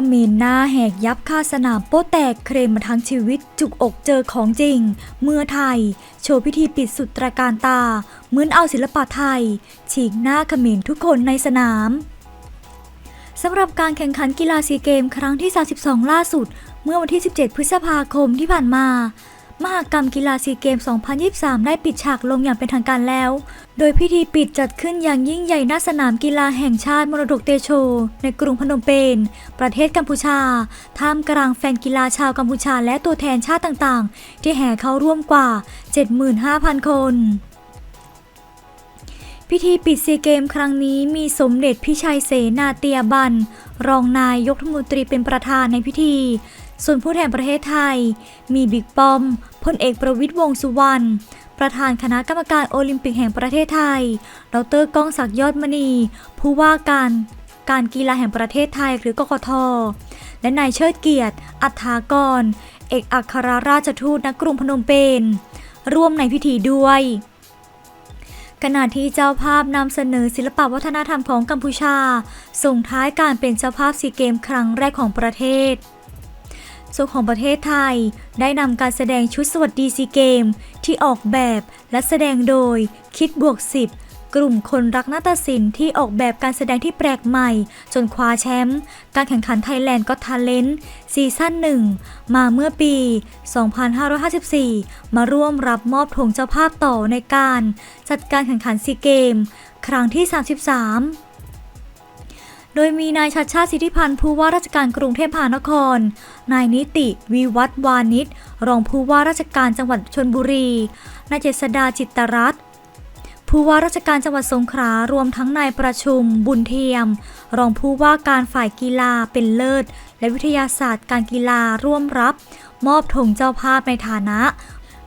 ขมรหน้าแหกยับคาสนามโป้แตกเครมมาทั้งชีวิตจุกอกเจอของจริง เมื่อไทย โชว์พิธีปิดสุดตระการตา เหมือนเอาศิลปะไทย ฉีกหน้าเขมรทุกคนในสนามสำหรับการแข่งขันกีฬาซีเกม ครั้งที่ 32 ล่าสุด เมื่อวันที่ 17 พฤษภาคมที่ผ่านมา มหกรรมกีฬาซีเกม 2023 ได้ปิดฉากลงอย่างเป็นทางการแล้ว โดยพิธีปิดจัดขึ้นอย่างยิ่งใหญ่ณสนามกีฬาแห่งชาติมรดกเตโช ในกรุงพนมเปญ ประเทศกัมพูชา ท่ามกลางแฟนกีฬาชาวกัมพูชาและตัวแทนชาติต่างๆ ที่แห่เข้าร่วมกว่า 75,000 คนพิธีปิดซีเกมครั้งนี้มีสมเด็จพิชัยเสนาเตียบัน รองนายกรัฐมนตรีเป็นประธานในพิธี ส่วนผู้แทนประเทศไทย มีบิ๊กป้อมพลเอกประวิตยวงสุวรรณประธานคณะกรรมการโอลิมปิกแห่งประเทศไทย ดรก้องศักดิ์ยอดมณี ผู้ว่าการการกีฬาแห่งประเทศไทยหรือกกท และนายเชิดเกียรติ อัฐากร เอกอัครราชทูตณกรุงพนมเปญ ร่วมในพิธีด้วย ขณะที่เจ้าภาพนำเสนอศิลปวัฒนธรรมของกัมพูชา ส่งท้ายการเป็นเจ้าภาพซีเกมครั้งแรกของประเทศ ส่วนของประเทศไทย ได้นำการแสดงชุดสวัสดีซีเกม ที่ออกแบบและแสดงโดย คิดบวก10กลุ่มคนรักนาฏศิลป์ที่ออกแบบการแสดงที่แปลกใหม่ จนคว้าแชมป์การแข่งขันไทยแลนด์ก็ท a เลน t ซีซั่นหนึ่งมาเมื่อปี 2554 มาร่วมรับมอบธงเจ้าภาพต่อในการ จัดการแข่งขันซีเกม ครั้งที่ 33 โดยมีนายชัดชาติสิทธิพันธ์ผู้ว่าราชการกรุงเทพมหานคร นายนิติ วิวัฒวานิชรองผู้ว่าราชการจังหวัดชนบุรี นายเจษดาจิตตรัตน์ผู้ว่าราชการจังหวัดสงขลารวมทั้งนายประชุม บุญเทียม รองผู้ว่าการฝ่ายกีฬาเป็นเลิศ และวิทยาศาสตร์การกีฬาร่วมรับ มอบธงเจ้าภาพในฐานะ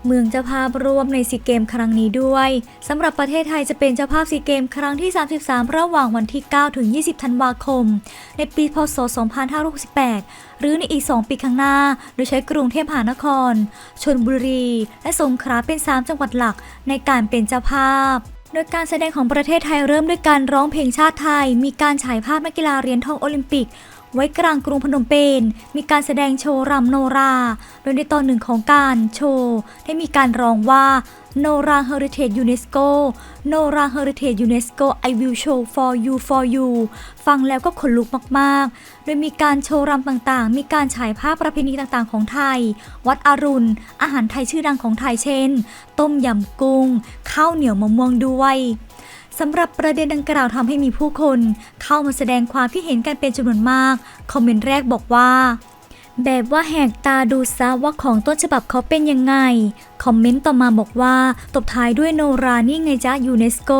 เมืองเจ้าภาพร่วมในซีเกมครั้งนี้ด้วยสำหรับประเทศไทยจะเป็นเจ้าภาพซีเกมครั้งที่ 33 ระหว่างวันที่ 9 ถึง 20 ธันวาคม ในปีพศ 2568 หรือในอีก 2 ปีข้างหน้า โดยใช้กรุงเทพมหานคร ชนบุรี และสงขลาเป็น 3 จังหวัดหลักในการเป็นเจ้าภาพโดยการแสดงของประเทศไทยเริ่มด้วยการร้องเพลงชาติไทย มีการฉายภาพนักกีฬาเหรียญทองโอลิมปิก ไว้กลางกรุงพนมเปญมีการแสดงโชว์รำโนรา โดยในตอนหนึ่งของการโชว์ ได้มีการร้องว่าโนรา Heritage UNESCO โนรา Heritage UNESCO I will show for you for you ฟังแล้วก็ขนลุกมาก ๆ โดยมีการโชว์รำต่างๆ มีการฉายภาพประเพณีต่างๆ ของไทย วัดอรุณ อาหารไทยชื่อดังของไทยเช่น ต้มยำกุ้ง ข้าวเหนียวมะม่วงด้วย สำหรับประเด็นดังกล่าวทำให้มีผู้คน เข้ามาแสดงความคิดเห็นกันเป็นจำนวนมาก คอมเมนต์แรกบอกว่า แบบว่าแหกตาดูซะว่าของต้นฉบับเขาเป็นยังไง คอมเมนต์ต่อมาบอกว่า ตบท้ายด้วยโนรานี่ไงจ๊ะยูเนสโก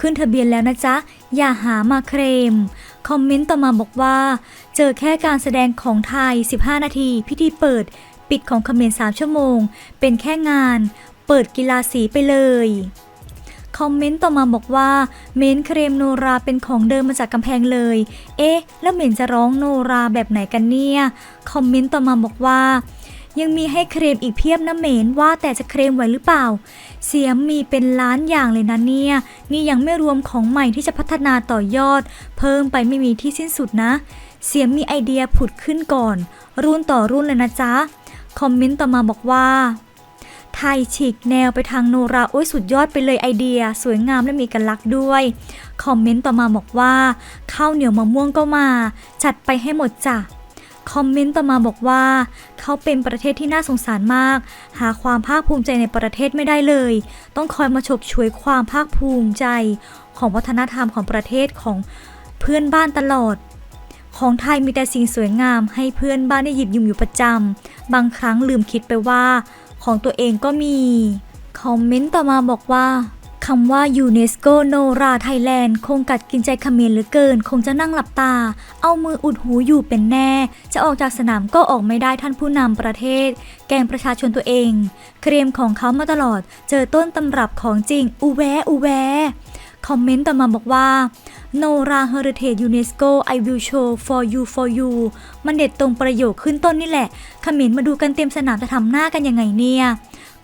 ขึ้นทะเบียนแล้วนะจ๊ะ อย่าหามาเคลมคอมเมนต์ต่อมาบอกว่า เจอแค่การแสดงของไทย 15 นาที พิธีเปิด ปิดของคอมเมนต์3ชั่วโมง เป็นแค่งาน เปิดกีฬาสีไปเลย คอมเมนต์ต่อมาบอกว่าเมนเครมโนราเป็นของเดิมมาจากกำแพงเลย เอ๊ะ แล้วเมนจะร้องโนราแบบไหนกันเนี่ยคอมเมนต์ต่อมาบอกว่ายังมีให้เครมอีกเพียบนะเหมนว่าแต่จะเครมไหวหรือเปล่า เสียงมีเป็นล้านอย่างเลยนะเนี่ย นี่ยังไม่รวมของใหม่ที่จะพัฒนาต่อยอด เพิ่มไปไม่มีที่สิ้นสุดนะ เสียงมีไอเดียผุดขึ้นก่อน รุ่นต่อรุ่นเลยนะจ๊ะ คอมเมนต์ต่อมาบอกว่า ไทยฉีกแนวไปทางโนราโอ้ยสุดยอดไปเลยไอเดีย สวยงามและมีกันลักษณ์ด้วย คอมเมนต์ต่อมาบอกว่าข้าวเหนียวมะม่วงก็มา จัดไปให้หมดจ้ะคอมเมนต์ต่อมาบอกว่า เขาเป็นประเทศที่น่าสงสารมาก หาความภาคภูมิใจในประเทศไม่ได้เลย ต้องคอยมาฉกฉวยความภาคภูมิใจ ของวัฒนธรรมของประเทศของเพื่อนบ้านตลอด ของไทยมีแต่สิ่งสวยงามให้เพื่อนบ้านได้หยิบยืมอยู่ประจำบางครั้งลืมคิดไปว่า ของตัวเองก็มี คอมเมนต์ต่อมาบอกว่าคำว่ายูเนสโกโนราไทยแลนด์คงกัดกินใจเขมรเหลือเกิน คงจะนั่งหลับตา เอามืออุดหูอยู่เป็นแน่ จะออกจากสนามก็ออกไม่ได้ท่านผู้นำประเทศ แกงประชาชนตัวเอง เครมของเขามาตลอด เจอต้นตำรับของจริง อูแวอูแวคอมเมนต์ต่อมาบอกว่า โนรา Heritage UNESCO I will show for you for you มันเด็ดตรงประโยคขึ้นต้นนี่แหละ ขมรมาดูกันเต็มสนามจะทำหน้ากันยังไงเนี่ย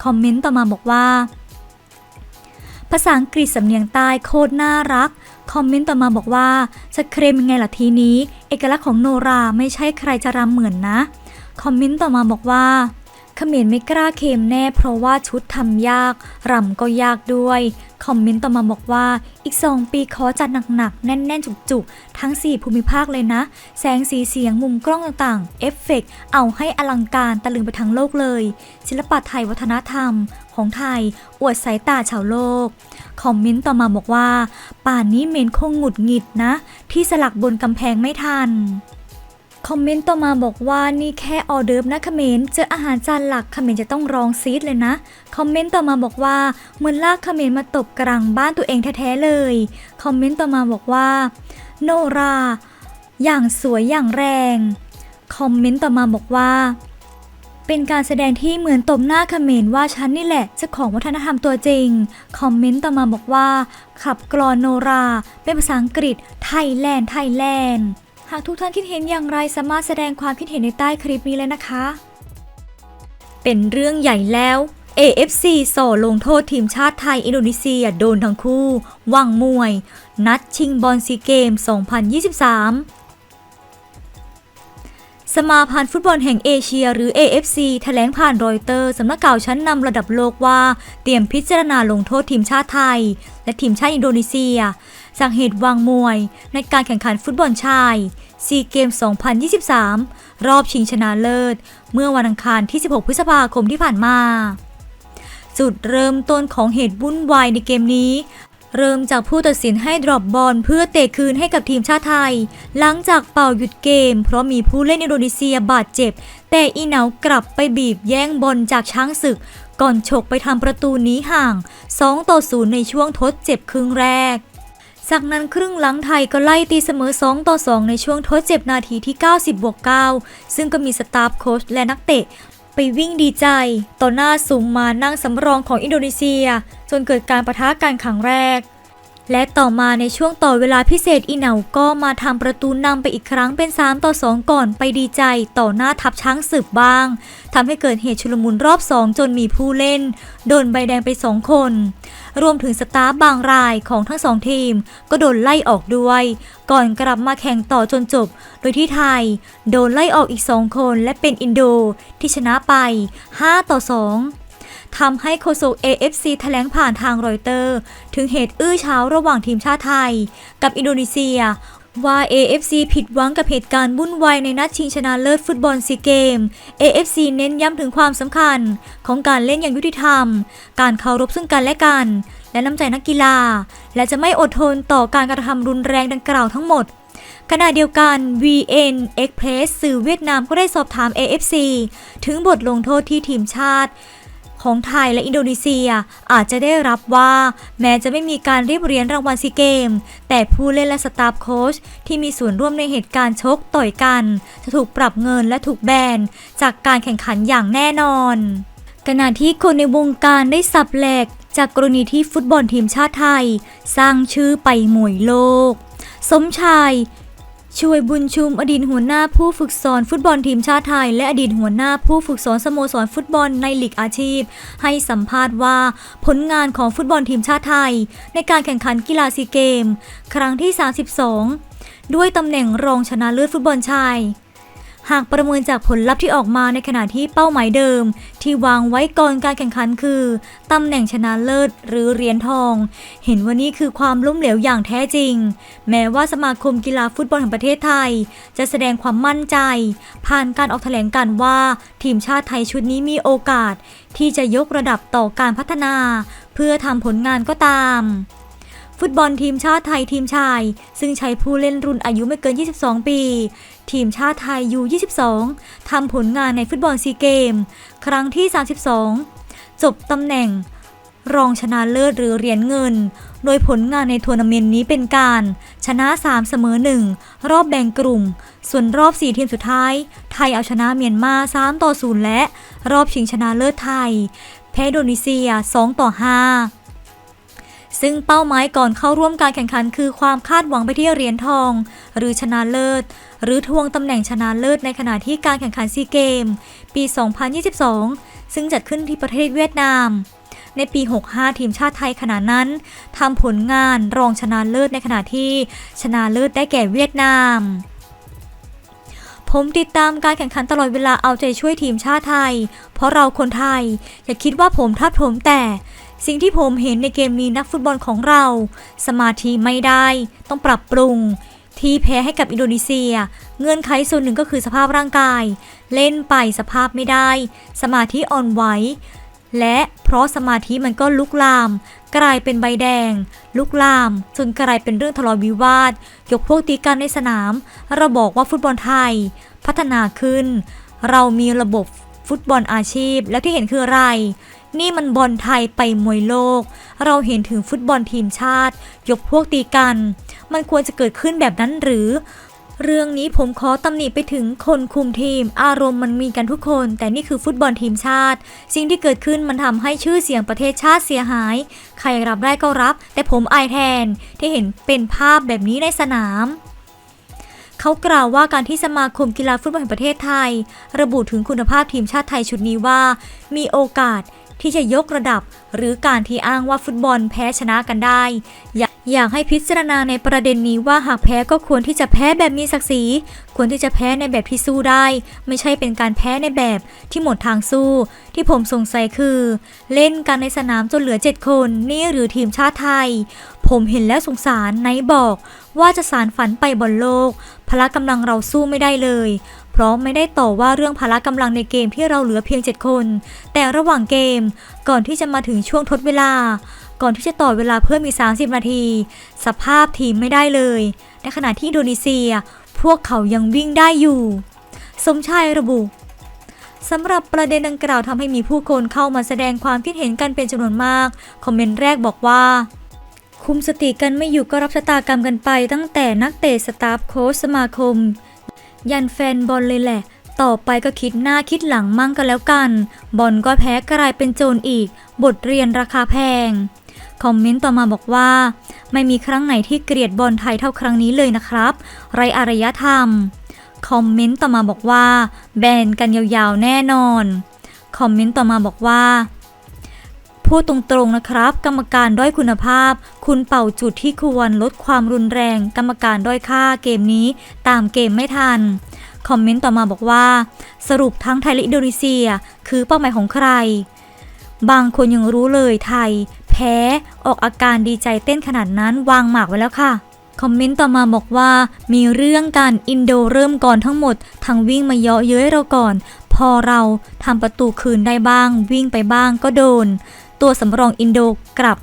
คอมเมนต์ต่อมาบอกว่า ภาษาอังกฤษสำเนียงใต้โคตรน่ารัก คอมเมนต์ต่อมาบอกว่าจะเคลมยังไงล่ะทีนี้ เอกลักษณ์ของโนราไม่ใช่ใครจะรำเหมือนนะ คอมเมนต์ต่อมาบอกว่า เขมรไม่กล้าเคลมแน่เพราะว่าชุดทำยากรำก็ยากด้วย คอมเมนต์ต่อมาบอกว่าอีก 2 ปีขอจัดหนักๆ แน่นๆ จุกๆ ทั้ง 4 ภูมิภาคเลยนะ แสงสีเสียงมุมกล้องต่างๆ เอฟเฟกต์เอาให้อลังการตะลึงไปทั้งโลกเลย ศิลปะไทยวัฒนธรรมของไทย อวดสายตาชาวโลก คอมเมนต์ต่อมาบอกว่า ป่านนี้เมนคงหงุดหงิดนะ ที่สลักบนกำแพงไม่ทัน คอมเมนต์ต่อมาบอกว่านี่แค่ออเดิร์ฟนะเขมรเจออาหารจานหลักเขมรจะต้องร้องซีดเลยนะ คอมเมนต์ต่อมาบอกว่าเหมือนลากเขมรมาตบกลางบ้านตัวเองแท้ๆเลย คอมเมนต์ต่อมาบอกว่า โนรา อย่างสวยอย่างแรง คอมเมนต์ต่อมาบอกว่า เป็นการแสดงที่เหมือนตบหน้าเขมรว่าฉันนี่แหละเจ้าของวัฒนธรรมตัวจริง คอมเมนต์ต่อมาบอกว่า ขับกรอนโนรา เป็นภาษาอังกฤษไทยแลนด์ไทยแลนด์ หากทุกท่านคิดเห็นอย่างไรสามารถแสดงความคิดเห็นในใต้คลิปนี้เลยนะคะ เป็นเรื่องใหญ่แล้ว AFC ส่อลงโทษทีมชาติไทยอินโดนีเซียโดนทั้งคู่ว่างมวย นัดชิงบอลซีเกม 2023 สมาพันธ์ฟุตบอลแห่งเอเชียหรือ AFC แถลงผ่านรอยเตอร์สำนักข่าวชั้นนำระดับโลกว่าเตรียมพิจารณาลงโทษทีมชาติไทย และทีมชาติอินโดนีเซียจากเหตุวางมวย ในการแข่งขันฟุตบอลชายซีเกม 2023 รอบชิงชนะเลิศ เมื่อวันอังคารที่ 16 พฤษภาคมที่ผ่านมา จุดเริ่มต้นของเหตุวุ่นวายในเกมนี้ เริ่มจากผู้ตัดสินให้ดรอปบอลเพื่อเตะคืนให้กับทีมชาติไทย หลังจากเป่าหยุดเกม เพราะมีผู้เล่นอินโดนีเซียบาดเจ็บ แต่อีเหนากลับไปบีบแย่งบอลจากช้างศึก ก่อนฉกไปทำประตูหนี้ห่าง 2 ต่อ 0 ในช่วงทดเจ็บครึ่งแรกจากนั้นครึ่งหลังไทยก็ไล่ตีเสมอ 2 ต่อ 2 ในช่วงทดเจ็บนาทีที่ 90บวก9ซึ่งก็มีสตาฟโค้ชและนักเตะ ไปวิ่งดีใจ ต่อหน้าสุมมานั่งสำรองของอินโดนีเซีย จนเกิดการประทะกันครั้งแรก และต่อมาในช่วงต่อเวลาพิเศษอีเหนาก็มาทำประตูนำไปอีกครั้งเป็น 3 ต่อ 2 ก่อนไปดีใจต่อหน้าทัพช้างสืบบ้างทำให้เกิดเหตุชุลมุนรอบ 2 จนมีผู้เล่น โดนใบแดงไป 2 คน รวมถึงสตาฟบางรายของทั้งสองทีม ก็โดนไล่ออกด้วย ก่อนกลับมาแข่งต่อจนจบ โดยที่ไทย โดนไล่ออกอีก 2 คนและเป็นอินโดที่ชนะไป 5 ต่อ 2 ทำให้โฆษก AFC แถลงผ่านทางรอยเตอร์ ถึงเหตุอื้อเช้าระหว่างทีมชาติไทย กับอินโดนีเซีย ว่า AFC ผิดหวังกับเหตุการณ์วุ่นวายในนัดชิงชนะเลิศฟุตบอลซีเกม AFC เน้นย้ำถึงความสำคัญของการเล่นอย่างยุติธรรม การเคารพซึ่งกันและกัน และน้ำใจนักกีฬา และจะไม่อดทนต่อการกระทำรุนแรงดังกล่าวทั้งหมดขณะเดียวกัน VN Express สื่อเวียดนามก็ได้สอบถาม AFC ถึงบทลงโทษที่ทีมชาติ ของไทยและอินโดนีเซีย อาจจะได้รับว่า แม้จะไม่มีการเรียบเรียญรางวัลซีเกม แต่ผู้เล่นและสตาฟโค้ชที่มีส่วนร่วมในเหตุการณ์ชกต่อยกัน จะถูกปรับเงินและถูกแบนจากการแข่งขันอย่างแน่นอนขณะที่คนในวงการได้สับแหลกจากกรณีที่ฟุตบอลทีมชาติไทย สร้างชื่อไปหมวยโลก สมชาย ช่วยบุญชุมอดีตหัวหน้าผู้ฝึกสอนฟุตบอลทีมชาติไทย และอดีตหัวหน้าผู้ฝึกสอนสโมสรฟุตบอลในลีกอาชีพ ให้สัมภาษณ์ว่าผลงานของฟุตบอลทีมชาติไทย ในการแข่งขันกีฬาซีเกม ครั้งที่ 32 ด้วยตำแหน่งรองชนะเลิศฟุตบอลชาย หากประเมินจากผลลัพธ์ที่ออกมาในขณะที่เป้าหมายเดิม ที่วางไว้ก่อนการแข่งขันคือตำแหน่งชนะเลิศหรือเหรียญทอง เห็นว่านี่คือความล้มเหลวอย่างแท้จริง แม้ว่าสมาคมกีฬาฟุตบอลแห่งประเทศไทย จะแสดงความมั่นใจ ผ่านการออกแถลงการว่าทีมชาติไทยชุดนี้มีโอกาส ที่จะยกระดับต่อการพัฒนา เพื่อทำผลงานก็ตามฟุตบอลทีมชาติไทยทีมชาย ซึ่งใช้ผู้เล่นรุ่นอายุไม่เกิน 22 ปี ทีมชาติไทยยู22ทำผลงานในฟุตบอลซีเกม ครั้งที่ 32 จบตำแหน่ง รองชนะเลิศหรือเหรียญเงิน โดยผลงานในทัวร์นาเมนต์นี้เป็นการ ชนะ 3 เสมอ 1 รอบแบ่งกลุ่ม ส่วนรอบ 4 ทีมสุดท้าย ไทยเอาชนะเมียนมา 3 ต่อ 0 และรอบชิงชนะเลิศไทย แพ้โดนีเซีย 2 ต่อ 5 ซึ่งเป้าหมายก่อนเข้าร่วมการแข่งขันคือความคาดหวังไปที่เหรียญทอง หรือชนะเลิศ หรือทวงตำแหน่งชนะเลิศในขณะที่การแข่งขันซีเกม ปี 2022 ซึ่งจัดขึ้นที่ประเทศเวียดนามในปี 65 ทีมชาติไทยขณะนั้นทำผลงานรองชนะเลิศในขณะที่ชนะเลิศได้แก่เวียดนาม ผมติดตามการแข่งขันตลอดเวลาเอาใจช่วยทีมชาติไทย เพราะเราคนไทย อย่าคิดว่าผมทับถมแต่ สิ่งที่ผมเห็นในเกมนี้นักฟุตบอลของเรา สมาธิไม่ได้ ต้องปรับปรุง ที่แพ้ให้กับอินโดนีเซีย เงื่อนไขส่วนหนึ่งก็คือสภาพร่างกาย เล่นไปสภาพไม่ได้ สมาธิอ่อนไหวและเพราะสมาธิมันก็ลุกลาม กลายเป็นใบแดง ลุกลามจนกลายเป็นเรื่องทะเลาะวิวาท ยกพวกตีกันในสนาม เราบอกว่าฟุตบอลไทย พัฒนาขึ้น เรามีระบบฟุตบอลอาชีพ แล้วที่เห็นคืออะไร นี่มันบอลไทยไปมวยโลก เราเห็นถึงฟุตบอลทีมชาติ ยกพวกตีกัน มันควรจะเกิดขึ้นแบบนั้นหรือ เรื่องนี้ผมขอตำหนิไปถึงคนคุมทีม อารมณ์มันมีกันทุกคน แต่นี่คือฟุตบอลทีมชาติ สิ่งที่เกิดขึ้นมันทำให้ชื่อเสียงประเทศชาติเสียหาย ใครรับได้ก็รับ แต่ผมอายแทนที่เห็นเป็นภาพแบบนี้ในสนามเขากล่าวว่าการที่สมาคมกีฬาฟุตบอลแห่งประเทศไทย ระบุถึงคุณภาพทีมชาติไทยชุดนี้ว่า มีโอกาส ที่จะยกระดับ หรือการที่อ้างว่าฟุตบอลแพ้ชนะกันได้ อยากให้พิจารณาในประเด็นนี้ว่าหากแพ้ก็ควรที่จะแพ้แบบมีศักดิ์ศรี ควรที่จะแพ้ในแบบที่สู้ได้ ไม่ใช่เป็นการแพ้ในแบบที่หมดทางสู้ ที่ผมสงสัยคือ เล่นกันในสนามจนเหลือ 7 คน นี่หรือทีมชาติไทย ผมเห็นแล้วสงสารไนบอกว่าจะสารฝันไปบนโลก พละกำลังเราสู้ไม่ได้เลย พราะไม่ได้ต่อว่าเรื่องพละกำลังในเกมที่เราเหลือเพียง 7 คน แต่ระหว่างเกมก่อนที่จะมาถึงช่วงทดเวลา ก่อนที่จะต่อเวลาเพิ่มอีก 30 นาที สภาพทีมไม่ได้เลย ในขณะที่อินโดนีเซีย พวกเขายังวิ่งได้อยู่ สมชายระบุสำหรับประเด็นดังกล่าวทำให้มีผู้คนเข้ามาแสดงความคิดเห็นกันเป็นจำนวนมาก คอมเมนต์แรกบอกว่า คุมสติกันไม่อยู่ก็รับชะตากรรมกันไป ตั้งแต่นักเตะสตาฟโค้ชสมาคม ยันแฟนบอลเลยแหละ ต่อไปก็คิดหน้าคิดหลังมั่งกันแล้วกัน บอลก็แพ้กลายเป็นโจรอีก บทเรียนราคาแพง คอมเมนต์ต่อมาบอกว่า ไม่มีครั้งไหนที่เกลียดบอลไทยเท่าครั้งนี้เลยนะครับ ไรอารยธรรม คอมเมนต์ต่อมาบอกว่า แบนกันยาวๆแน่นอน คอมเมนต์ต่อมาบอกว่า พูดตรงๆนะครับ กรรมการด้อยคุณภาพ คุณเป่าจุดที่ควรลดความรุนแรง กรรมการด้อยค่าเกมนี้ ตามเกมไม่ทันคอมเมนต์ต่อมาบอกว่า สรุปทั้งไทยและอินโดนีเซีย คือเป้าหมายของใคร บางคนยังรู้เลยไทย แพ้ออกอาการดีใจเต้นขนาดนั้นวางหมากไว้แล้วค่ะคอมเมนต์ต่อมาบอกว่า มีเรื่องกันอินโดเริ่มก่อนทั้งหมดทางวิ่งมาเยาะเย้ยเราก่อน พอเราทำประตูคืนได้บ้าง วิ่งไปบ้างก็โดน ตัวสำรองอินโดกลับ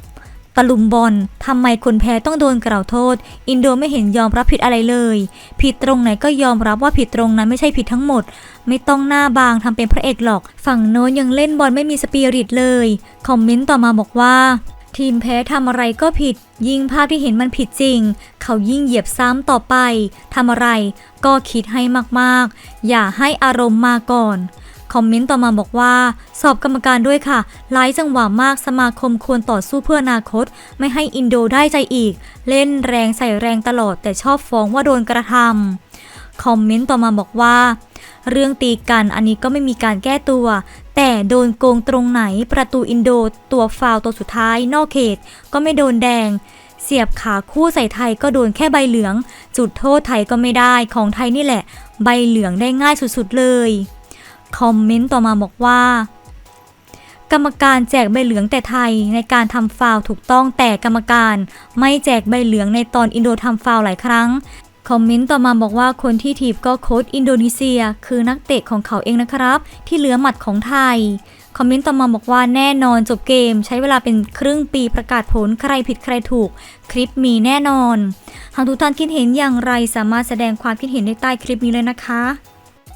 ตะลุมบอลทำไมคนแพ้ต้องโดนกล่าวโทษ อินโดไม่เห็นยอมรับผิดอะไรเลย ผิดตรงไหนก็ยอมรับว่าผิดตรงนั้นไม่ใช่ผิดทั้งหมด ไม่ต้องหน้าบางทำเป็นพระเอกหรอก ฝั่งโน้นยังเล่นบอลไม่มีสปิริตเลย คอมเมนต์ต่อมาบอกว่า ทีมแพ้ทำอะไรก็ผิด ยิ่งภาพที่เห็นมันผิดจริง เขายิ่งเหยียบซ้ำต่อไปทำอะไรก็คิดให้มากๆ อย่าให้อารมณ์มาก่อน คอมเมนต์ต่อมาบอกว่า สอบกรรมการด้วยค่ะหลายจังหวะมากสมาคมควรต่อสู้เพื่ออนาคต ไม่ให้อินโดได้ใจอีก เล่นแรงใส่แรงตลอด แต่ชอบฟ้องว่าโดนกระทำคอมเมนต์ต่อมาบอกว่า เรื่องตีกันอันนี้ก็ไม่มีการแก้ตัว แต่โดนโกงตรงไหนประตูอินโดตัวฟาวตัวสุดท้ายนอกเขต ก็ไม่โดนแดงเสียบขาคู่ใส่ไทยก็โดนแค่ใบเหลือง จุดโทษไทยก็ไม่ได้ของไทยนี่แหละ ใบเหลืองได้ง่ายสุดๆเลย คอมเมนต์ต่อมาบอกว่า กรรมการแจกใบเหลืองแต่ไทยในการทำฟาวถูกต้องแต่กรรมการไม่แจกใบเหลืองในตอนอินโดทำฟาวหลายครั้งคอมเมนต์ต่อมาบอกว่าคนที่ถีบก็โค้ชอินโดนีเซีย คือนักเตะของเขาเองนะครับ ที่เหลือหมัดของไทย คอมเมนต์ต่อมาบอกว่าแน่นอนจบเกม ใช้เวลาเป็นครึ่งปีประกาศผลใครผิดใครถูก คลิปมีแน่นอน หากทุกท่านคิดเห็นอย่างไรสามารถแสดงความคิดเห็นได้ใต้คลิปนี้เลยนะคะ